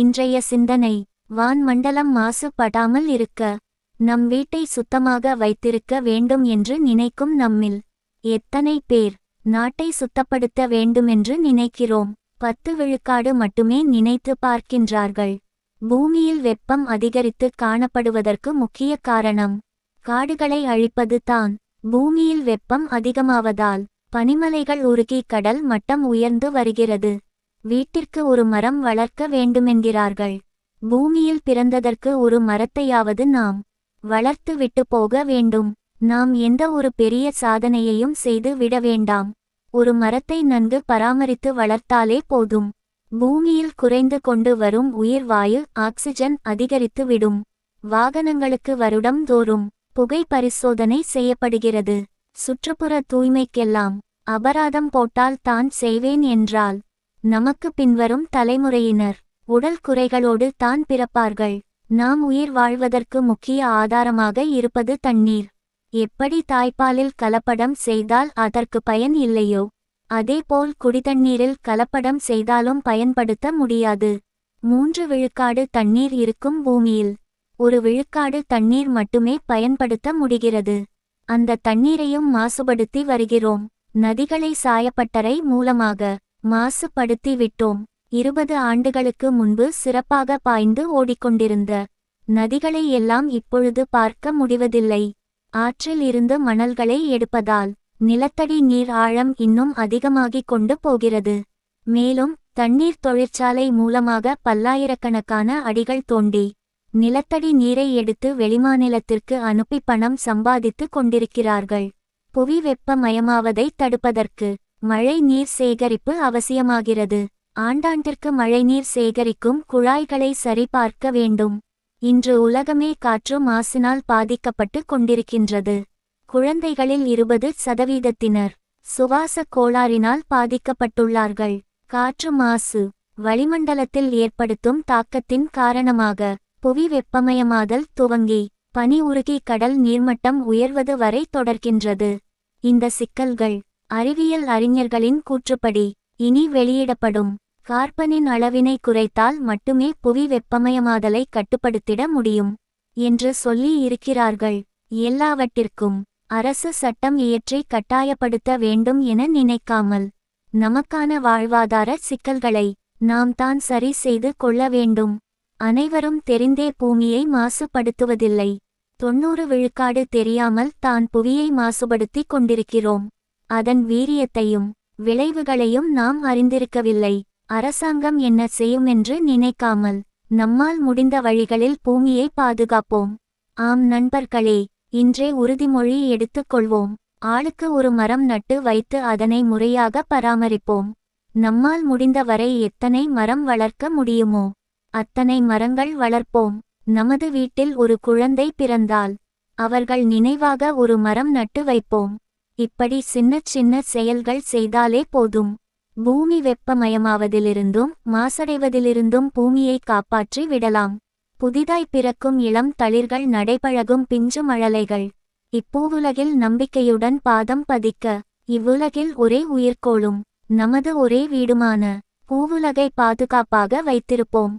இன்றைய சிந்தனை வான் மண்டலம் மாசுபடாமல் இருக்க நம் வீட்டை சுத்தமாக வைத்திருக்க வேண்டும் என்று நினைக்கும் நம்மில் எத்தனை பேர் நாட்டை சுத்தப்படுத்த வேண்டுமென்று நினைக்கிறோம். பத்து விழுக்காடு மட்டுமே நினைத்து பார்க்கின்றார்கள். பூமியில் வெப்பம் அதிகரித்து காணப்படுவதற்கு முக்கிய காரணம் காடுகளை அழிப்பது தான். பூமியில் வெப்பம் அதிகமாவதால் பனிமலைகள் உருகி கடல் மட்டம் உயர்ந்து வருகிறது. வீட்டிற்கு ஒரு மரம் வளர்க்க வேண்டுமென்கிறார்கள். பூமியில் பிறந்ததற்கு ஒரு மரத்தையாவது நாம் வளர்த்து விட்டு போக வேண்டும். நாம் எந்த ஒரு பெரிய சாதனையையும் செய்து விட வேண்டாம். ஒரு மரத்தை நன்கு பராமரித்து வளர்த்தாலே போதும். பூமியில் குறைந்து கொண்டு வரும் உயிர் வாயு ஆக்சிஜன் அதிகரித்து விடும். வாகனங்களுக்கு வருடம் தோறும் புகை பரிசோதனை செய்யப்படுகிறது. சுற்றுப்புற தூய்மைக்கெல்லாம் அபராதம் போட்டால் தான் செய்வேன் என்றால் நமக்கு பின்வரும் தலைமுறையினர். உடல் குறைகளோடு தான் பிறப்பார்கள். நாம் உயிர் வாழ்வதற்கு முக்கிய ஆதாரமாக இருப்பது தண்ணீர். எப்படி தாய்ப்பாலில் கலப்படம் செய்தால் அதற்கு பயன் இல்லையோ? அதேபோல் குடிதண்ணீரில் கலப்படம் செய்தாலும் பயன்படுத்த முடியாது. மூன்று விழுக்காடு தண்ணீர் இருக்கும் பூமியில். ஒரு விழுக்காடு தண்ணீர் மட்டுமே பயன்படுத்த முடிகிறது. அந்த தண்ணீரையும் மாசுபடுத்தி வருகிறோம். நதிகளை சாயப்பட்டறை மூலமாக. மாசுபடுத்தி விட்டோம் இருபது ஆண்டுகளுக்கு முன்பு சிறப்பாக பாய்ந்து ஓடிக்கொண்டிருந்த நதிகளை எல்லாம் இப்பொழுது பார்க்க முடிவதில்லை. ஆற்றில் இருந்து மணல்களை எடுப்பதால் நிலத்தடி நீர் ஆழம் இன்னும் அதிகமாகிக் கொண்டு போகிறது. மேலும் தண்ணீர் தொழிற்சாலை மூலமாக பல்லாயிரக்கணக்கான அடிகள் தோண்டி நிலத்தடி நீரை எடுத்து வெளிமாநிலத்திற்கு அனுப்பி பணம் சம்பாதித்துக் கொண்டிருக்கிறார்கள். புவி வெப்பமயமாவதை தடுப்பதற்கு மழை நீர் சேகரிப்பு அவசியமாகிறது. ஆண்டாண்டிற்கு மழைநீர் சேகரிக்கும் குழாய்களை சரிபார்க்க வேண்டும். இன்று உலகமே காற்று மாசினால் பாதிக்கப்பட்டு கொண்டிருக்கின்றது. குழந்தைகளில் இருபது சதவீதத்தினர் சுவாச கோளாறினால் பாதிக்கப்பட்டுள்ளார்கள். காற்று மாசு வளிமண்டலத்தில் ஏற்படுத்தும் தாக்கத்தின் காரணமாக புவி வெப்பமயமாதல் துவங்கி பனி உருகி கடல் நீர்மட்டம் உயர்வது வரை தொடர்கின்றது. இந்த சிக்கல்கள் அறிவியல் அறிஞர்களின் கூற்றுப்படி இனி வெளியிடப்படும். கார்பனின் அளவினை குறைத்தால் மட்டுமே புவி வெப்பமயமாதலை கட்டுப்படுத்திட முடியும் என்று சொல்லி இருக்கிறார்கள். எல்லாவற்றிற்கும் அரசு சட்டம் இயற்றி கட்டாயப்படுத்த வேண்டும் என நினைக்காமல் நமக்கான வாழ்வாதார சிக்கல்களை நாம் தான் சரி செய்து கொள்ள வேண்டும். அனைவரும் தெரிந்தே பூமியை மாசுபடுத்துவதில்லை. தொன்னூறு விழுக்காடு தெரியாமல் தான் புவியை மாசுபடுத்திக் கொண்டிருக்கிறோம். அதன் வீரியத்தையும் விளைவுகளையும் நாம் அறிந்திருக்கவில்லை. அரசாங்கம் என்ன செய்யும் என்று நினைக்காமல் நம்மால் முடிந்த வழிகளில் பூமியை பாதுகாப்போம். ஆம் நண்பர்களே இன்றே உறுதிமொழி எடுத்துக்கொள்வோம் ஆளுக்கு ஒரு மரம் நட்டு வைத்து அதனை முறையாக பராமரிப்போம். நம்மால் முடிந்த வரை எத்தனை மரம் வளர்க்க முடியுமோ அத்தனை மரங்கள் வளர்ப்போம். நமது வீட்டில் ஒரு குழந்தை பிறந்தால் அவர்கள் நினைவாக ஒரு மரம் நட்டு வைப்போம். இப்படி சின்ன சின்ன செயல்கள் செய்தாலே போதும். பூமி வெப்பமயமாவதிலிருந்தும் மாசடைவதிலிருந்தும் பூமியை காப்பாற்றி விடலாம். புதிதாய் பிறக்கும் இளம் தளிர்கள் நடைபழகும் பிஞ்சு மழலைகள். இப்பூவுலகில் நம்பிக்கையுடன் பாதம் பதிக்க இவ்வுலகில் ஒரே உயிர்கோளும் நமது ஒரே வீடுமான பூவுலகை பாதுகாப்பாக வைத்திருப்போம்.